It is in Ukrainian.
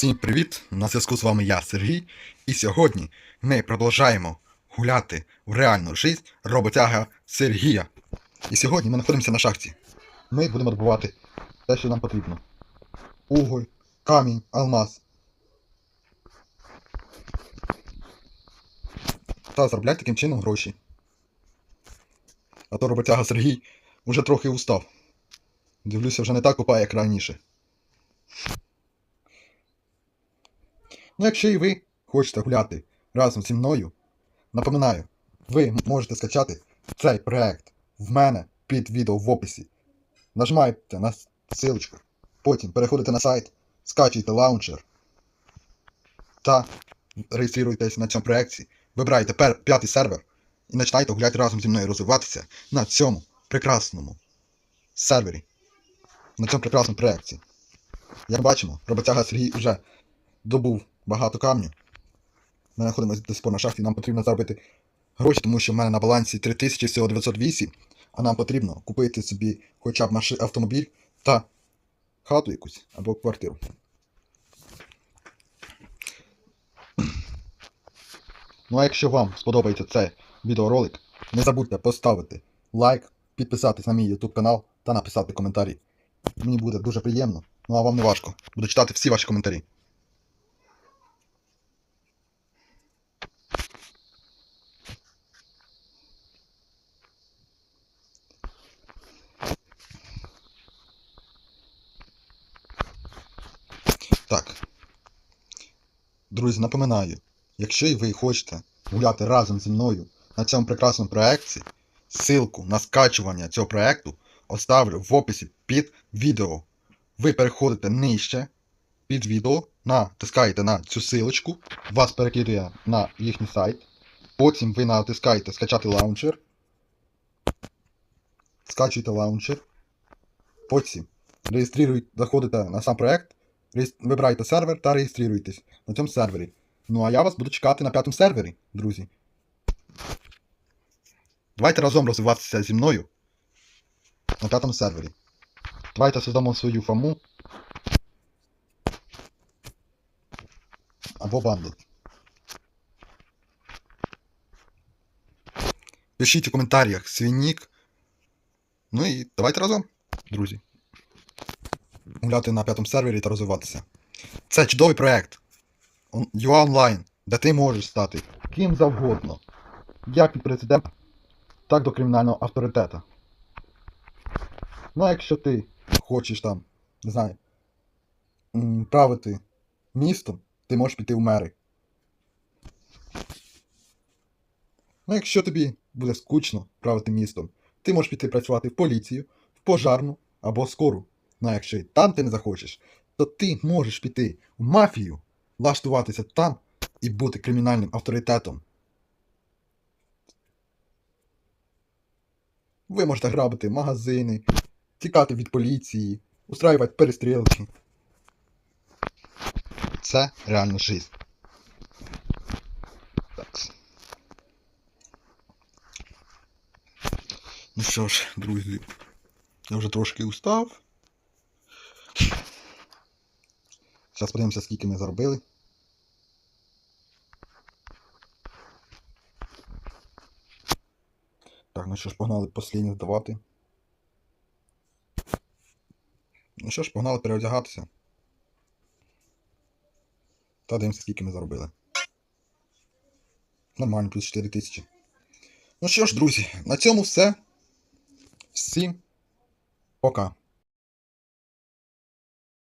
Всім привіт! На зв'язку з вами я, Сергій, і сьогодні ми продовжаємо гуляти в реальну життя роботяга Сергія. І сьогодні ми знаходимося на шахті. Ми будемо добувати те, що нам потрібно. Уголь, камінь, алмаз. Та заробляти таким чином гроші. А то роботяга Сергій уже трохи устав. Дивлюся, вже не так купає, як раніше. Ну, якщо і ви хочете гуляти разом зі мною, напоминаю, ви можете скачати цей проект в мене під відео в описі. Нажимаєте на ссылочку, потім переходите на сайт, скачуєте лаунчер та реєструєтесь на цьому проєкті, вибираєте пер- п'ятий сервер і починаєте гуляти разом зі мною розвиватися на цьому прекрасному сервері, на цьому прекрасному проєкті. Як бачимо, роботяга Сергій вже добув багато камню. Ми знаходимося до сих пор на шахті, нам потрібно заробити гроші, тому що в мене на балансі 3000 всього 908, а нам потрібно купити собі хоча б маши... автомобіль та хату якусь або квартиру. Ну а якщо вам сподобається цей відеоролик, не забудьте поставити лайк, підписатись на мій YouTube канал та написати коментарі. Мені буде дуже приємно, ну а вам не важко. Буду читати всі ваші коментарі. Так. Друзі, напоминаю, якщо і ви хочете гуляти разом зі мною на цьому прекрасному проєкті, ссылку на скачування цього проєкту оставлю в описі під відео. Ви переходите нижче під відео, натискаєте на цю ссылочку, вас перекидує на їхній сайт. Потім ви натискаєте скачати лаунчер. Скачуєте лаунчер. Потім реєструєте, заходите на сам проект, вибираєте сервер та реєструєтесь на цьому сервері. Ну а я вас буду чекати на п'ятому сервері, друзі. Давайте разом розвиватися зі мною на п'ятому сервері. Давайте создамо свою фаму. Або банду. Пишіть у коментарях свій нік. Ну і давайте разом, друзі. Гуляти на п'ятому сервері та розвиватися. Це чудовий проект. UA Online, де ти можеш стати ким завгодно. Як від президента, так до кримінального авторитета. Ну якщо ти хочеш там, не знаю, правити містом, ти можеш піти в мери. Ну, якщо тобі буде скучно правити містом, ти можеш піти працювати в поліцію, в пожарну або скору. Ну а якщо і там ти не захочеш, то ти можеш піти в мафію, влаштуватися там і бути кримінальним авторитетом. Ви можете грабити магазини, тікати від поліції, устраювати перестрілки. Це реально жизнь. Так. Ну що ж, друзі, я вже трошки устав. Зараз подивимося, скільки ми заробили. Так, ну що ж, погнали послідні здавати. Ну що ж, погнали переодягатися. Та дивимося, скільки ми заробили. Нормально, плюс 4 тисячі. Ну що ж, друзі, на цьому все. Всім пока.